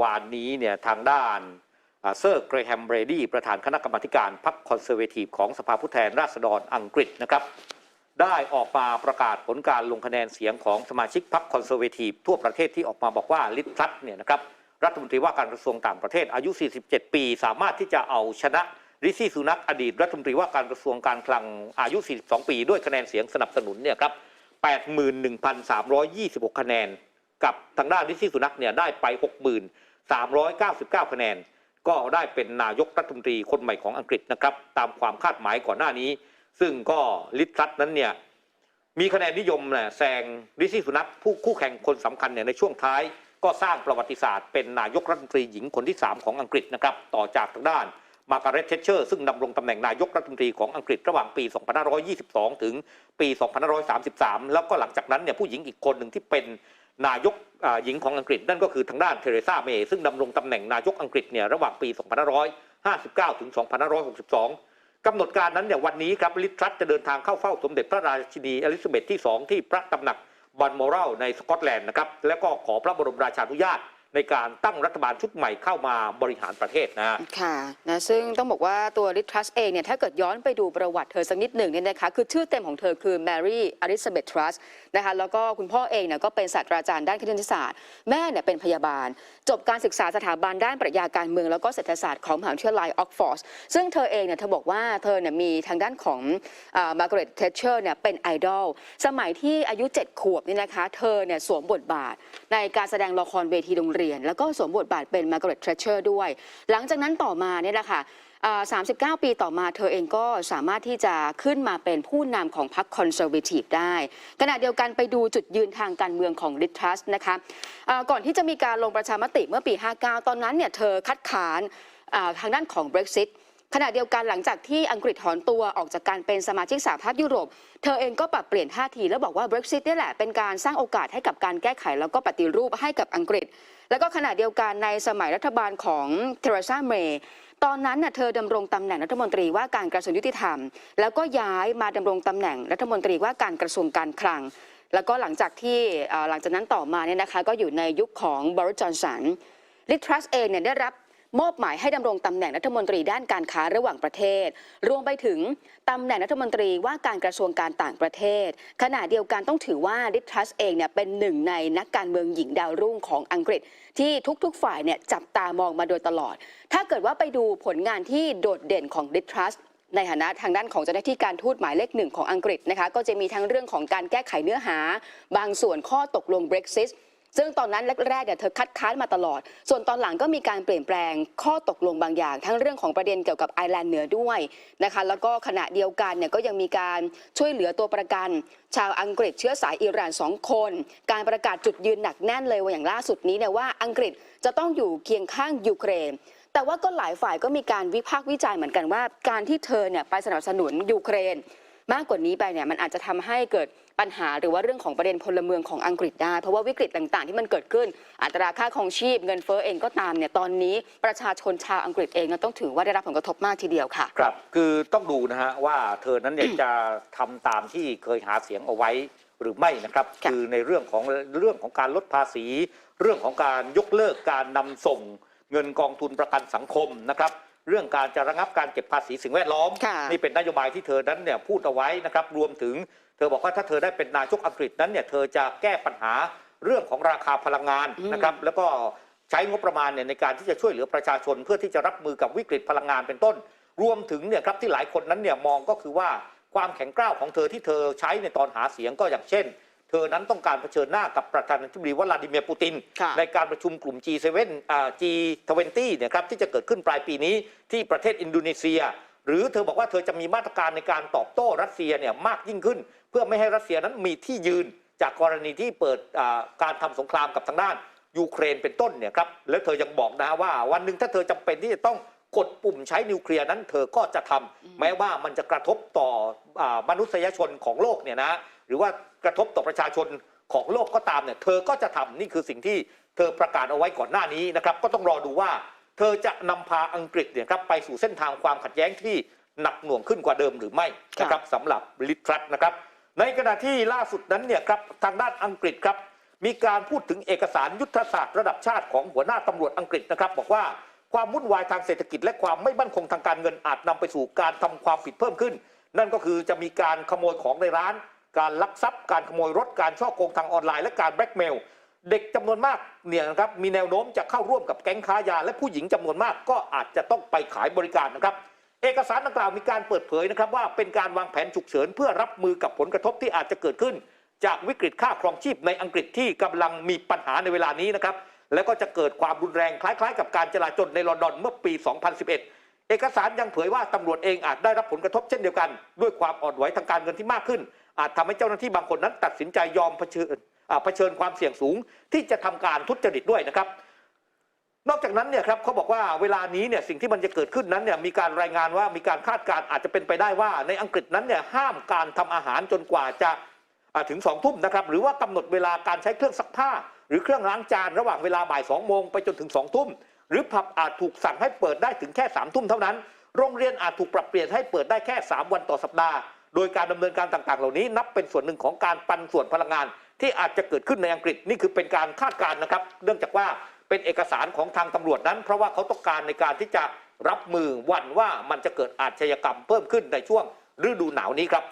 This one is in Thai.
วานนี้เนี่ยทางด้านเซอร์เกรแฮมเบรดี้ประธานคณะกรรมการพรรคคอนเซอร์เวทีฟของสภาผู้แทนราษฎรอังกฤษนะครับได้ออกมาประกาศผลการลงคะแนนเสียงของสมาชิกพรรคคอนเซอร์เวทีฟทั่วประเทศที่ออกมาบอกว่าลิทรัตเนี่ยนะครับรัฐมนตรีว่าการกระทรวงต่างประเทศอายุ 47 ปี สามารถที่จะเอาชนะริชี่สุนักอดีตรัฐมนตรีว่าการกระทรวงการคลังอายุ 42 ปี ด้วยคะแนนเสียงสนับสนุนเนี่ยครับ 81,326 คะแนน กับทางด้านริชี่สุนักเนี่ยได้ไป 399 คะแนน ก็ได้เป็นนายกรัฐมนตรีคนใหม่ของอังกฤษนะครับ ตามความคาดหมายก่อนหน้านี้ ซึ่งก็ลิทรัตนั้นเนี่ยมีคะแนนนิยมเนี่ยแซงริชี่สุนักผู้คู่แข่งคนสำคัญเนี่ยในช่วงท้าย ก็สร้างประวัติศาสตร์เป็นนายกรัฐมนตรีหญิงคนที่ 3 ของอังกฤษนะครับต่อจากทางด้านมาการ์เร็ตเทชเชอร์ซึ่งดำรงตำแหน่งนายกรัฐมนตรีของอังกฤษระหว่างปี 2522 ถึงปี 2533 แล้วก็หลังจากนั้นเนี่ยผู้หญิงอีกคนหนึ่งที่เป็นนายก หญิงของอังกฤษนั่นก็คือทางด้านเทเรซาเมย์ซึ่งดำรงตำแหน่งนายกอังกฤษเนี่ยระหว่างปี 2559 ถึง 2562 กำหนดการนั้นเนี่ยวันนี้ครับลิทรัสจะเดินทางเข้าเฝ้าสมเด็จพระราชินีอลิซาเบธที่ 2 ที่พระตำหนักบันมอรัลในสกอตแลนด์นะครับแล้วก็ขอพระบรมราชานุญาต ในการตั้งรัฐบาลชุดใหม่เข้ามาบริหารประเทศนะ ค่ะนะซึ่งต้องบอกว่าตัวลิทรัสเองเนี่ยถ้าเกิดย้อนไปดูประวัติเธอสักนิดหนึ่งเนี่ยนะคะคือชื่อเต็มของเธอคือแมรี่อลิซาเบธทรัสนะคะแล้วก็คุณพ่อเองเนี่ยก็เป็นศาสตราจารย์ด้านคณิตศาสตร์ แม่เนี่ยเป็นพยาบาล จบการศึกษาสถาบันด้านปรัชญาการเมืองแล้วก็เศรษฐศาสตร์ของมหาวิทยาลัยออกฟอร์ดซึ่งเธอเองเนี่ยเธอบอกว่าเธอเนี่ยมีทางด้านของมาร์กาเร็ตเทชเชอร์เนี่ยเป็นไอดอลสมัยที่อายุ7ขวบเนี่ยนะคะเธอเนี่ยสวมบทบาทในการแสดงละครเวทีโรงเรียนแล้วก็สวมบทบาทเป็นมาร์กาเร็ตเทรเชอร์ด้วย หลังจากนั้นต่อมาเนี่ยแหละค่ะอ่า39 ปีต่อมาเธอเองก็สามารถที่จะขึ้นมาเป็นผู้นำของพรรคคอนเซอร์เวทีฟได้ ขณะเดียวกันไปดูจุดยืนทางการเมืองของลิทรัสนะคะก่อนที่จะมีการลงประชามติเมื่อปี 59 ตอนนั้นเนี่ยเธอคัดค้านทางด้านของ Brexit ขณะเดียวกันหลังจากที่อังกฤษถอนตัวออกจากการเป็นสมาชิกสหภาพยุโรป เธอเองก็ปรับเปลี่ยนท่าทีแล้วบอกว่า Brexit นี่แหละเป็นการสร้างโอกาสให้กับการแก้ไขแล้วก็ปฏิรูปให้กับอังกฤษ แล้วก็ขณะเดียวกันในสมัยรัฐบาลของเทเรซาเมย์ตอนนั้นน่ะเธอดำรงตำแหน่งรัฐมนตรีว่าการกระทรวงยุติธรรม แล้วก็ย้ายมาดำรงตำแหน่งรัฐมนตรีว่าการกระทรวงการคลัง แล้วก็หลังจากที่หลังจากนั้นต่อมาเนี่ยนะคะก็อยู่ในยุคของบริจอนสันลิทรัสเองเนี่ยได้รับ มอบหมายให้ดำรงตำแหน่งรัฐมนตรีด้านการค้าระหว่างประเทศ รวมไปถึงตำแหน่งรัฐมนตรีว่าการกระทรวงการต่างประเทศ ขณะเดียวกันต้องถือว่าลิทรัสเองเนี่ยเป็นหนึ่งในนักการเมืองหญิงดาวรุ่งของอังกฤษ ที่ทุกๆ ฝ่ายเนี่ยจับตามองมาโดยตลอด ถ้าเกิดว่าไปดูผลงานที่โดดเด่นของลิทรัสในฐานะทางด้านของเจ้าหน้าที่การทูตหมายเลขหนึ่งของอังกฤษนะคะก็จะมีทั้งเรื่องของการแก้ไขเนื้อหา บางส่วนข้อตกลง Brexit ซึ่งตอนนั้นแรกๆเนี่ยเธอคัดค้านมาตลอด ส่วนตอนหลังก็มีการเปลี่ยนแปลงข้อตกลงบางอย่าง ทั้งเรื่องของประเด็นเกี่ยวกับไอร์แลนด์เหนือด้วยนะคะแล้วก็ขณะเดียวกันเนี่ยก็ยังมีการช่วยเหลือตัวประกัน ชาวอังกฤษเชื้อสายอิหร่านสองคน การประกาศจุดยืนหนักแน่นเลยว่าอย่างล่าสุดนี้เนี่ยว่าอังกฤษจะต้องอยู่เคียงข้างยูเครนแต่ว่าก็หลายฝ่ายก็มีการวิพากษ์วิจารณ์เหมือนกันว่า การที่เธอเนี่ยไปสนับสนุนยูเครน มากกว่านี้ไปเนี่ยมันอาจจะทำให้เกิด ปัญหาหรือว่าเรื่องของประเด็นพลเมืองของอังกฤษได้ เพราะว่าวิกฤตต่างๆ ที่มันเกิดขึ้น อัตราค่าครองชีพเงินเฟ้อเองก็ตามเนี่ยตอนนี้ประชาชนชาวอังกฤษเองก็ต้องถือว่าได้รับผลกระทบมากทีเดียวค่ะ ครับ คือต้องดูนะฮะว่าเธอนั้นเนี่ยจะทำตามที่เคยหาเสียงเอาไว้หรือไม่นะครับค่ะคือในเรื่องของเรื่องของการลดภาษี เรื่องของการยกเลิกการนำส่งเงินกองทุนประกันสังคมนะครับ เรื่องการจะระงับการเก็บภาษีสิ่งแวดล้อม ค่ะ นี่เป็นนโยบายที่เธอนั้นเนี่ยพูดเอาไว้นะครับรวมถึงเธอบอกว่าถ้าเธอได้เป็นนายกอังกฤษนั้นเนี่ยเธอจะแก้ปัญหาเรื่องของราคาพลังงานนะครับแล้วก็ใช้งบประมาณเนี่ยในการที่จะช่วยเหลือประชาชน เพื่อที่จะรับมือกับวิกฤตพลังงานเป็นต้น รวมถึงเนี่ยครับที่หลายคนนั้นเนี่ยมองก็คือว่าความแข็งกร้าวของเธอที่เธอใช้ในตอนหาเสียงก็อย่างเช่น เธอนั้นต้องการเผชิญหน้ากับประธานาธิบดีวลาดิเมียร์ปูตินค่ะในการประชุมกลุ่ม G7 อ่า G20 เนี่ยครับที่จะเกิดขึ้นปลายปีนี้ที่ประเทศอินโดนีเซีย หรือเธอบอกว่าเธอจะมีมาตรการในการตอบโต้รัสเซียเนี่ยมากยิ่งขึ้น เพื่อไม่ให้รัสเซียนั้นมีที่ยืนจากกรณีที่เปิดอ่าการทำสงครามกับทางด้านยูเครนเป็นต้นเนี่ยครับแล้วเธอยังบอกนะฮะว่าวันหนึ่งถ้าเธอจำเป็นที่จะต้อง กดปุ่มใช้นิวเคลียร์นั้นเธอก็จะทำแม้ว่ามันจะกระทบต่ออามนุษยชนของโลกเนี่ยนะหรือว่ากระทบต่อประชาชนของโลกก็ตามเนี่ยเธอก็จะทำนี่คือสิ่งที่เธอประกาศเอาไว้ก่อนหน้านี้นะครับก็ต้องรอดูว่า เธอจะนำพาอังกฤษเนี่ยครับไปสู่เส้นทางความขัดแย้งที่หนักหน่วงขึ้นกว่าเดิมหรือไม่นะครับสำหรับลิทรัสนะครับ ในขณะที่ล่าสุดนั้นเนี่ยครับทางด้านอังกฤษครับมีการพูดถึงเอกสารยุทธศาสตร์ระดับชาติของหัวหน้าตำรวจอังกฤษนะครับบอกว่า ความวุ่นวายทางเศรษฐกิจและความไม่มั่นคงทางการเงินอาจนำไปสู่การทำความผิดเพิ่มขึ้น นั่นก็คือจะมีการขโมยของในร้าน การลักทรัพย์ การขโมยรถการช่อโกงทางออนไลน์และการแบล็กเมลเด็กจำนวนมากเนี่ยนะครับมีแนวโน้มจะเข้าร่วมกับแก๊งค้ายา และผู้หญิงจำนวนมากก็อาจจะต้องไปขายบริการนะครับ เอกสารดังกล่าวมีการเปิดเผยนะครับว่าเป็นการวางแผนฉุกเฉินเพื่อรับมือกับผลกระทบที่อาจจะเกิดขึ้น จากวิกฤตค่าครองชีพในอังกฤษที่กำลังมีปัญหาในเวลานี้นะครับ แล้วก็จะเกิดความรุนแรงคล้ายๆ กับการจลาจลในลอนดอนเมื่อปี 2011 เอกสารยังเผยว่าตำรวจเองอาจได้รับผลกระทบเช่นเดียวกัน ด้วยความอ่อนไหวทางการเงินที่มากขึ้น อาจทำให้เจ้าหน้าที่บางคนนั้น ตัดสินใจยอมเผชิญเผชิญความเสี่ยงสูง ที่จะทำการทุจริตด้วยนะครับนอกจากนั้นเนี่ยครับเขาบอกว่าเวลานี้เนี่ยสิ่งที่มันจะเกิดขึ้นนั้นเนี่ยมีการรายงานว่ามีการคาดการณ์อาจจะเป็นไปได้ว่า ในอังกฤษนั้นเนี่ยห้ามการทำอาหารจนกว่าจะถึงสองทุ่มนะครับหรือว่ากำหนดเวลาการใช้เครื่องซักผ้า หรือเครื่องล้างจานระหว่างเวลาบ่ายสองโมงไปจนถึงสองทุ่ม หรือผับอาจถูกสั่งให้เปิดได้ถึงแค่สามทุ่มเท่านั้น โรงเรียนอาจถูกปรับเปลี่ยนให้เปิดได้แค่ 3 วันต่อสัปดาห์ โดยการดำเนินการต่างๆ เหล่านี้ นับเป็นส่วนหนึ่งของการปันส่วนพลังงาน ที่อาจจะเกิดขึ้นในอังกฤษนี่คือเป็นการคาดการณ์นะครับ เนื่องจากว่าเป็นเอกสารของทางตำรวจนั้น เพราะว่าเขาต้องการในการที่จะรับมือวันว่ามันจะเกิดอาชญากรรมเพิ่มขึ้นในช่วงฤดูหนาวนี้ครับ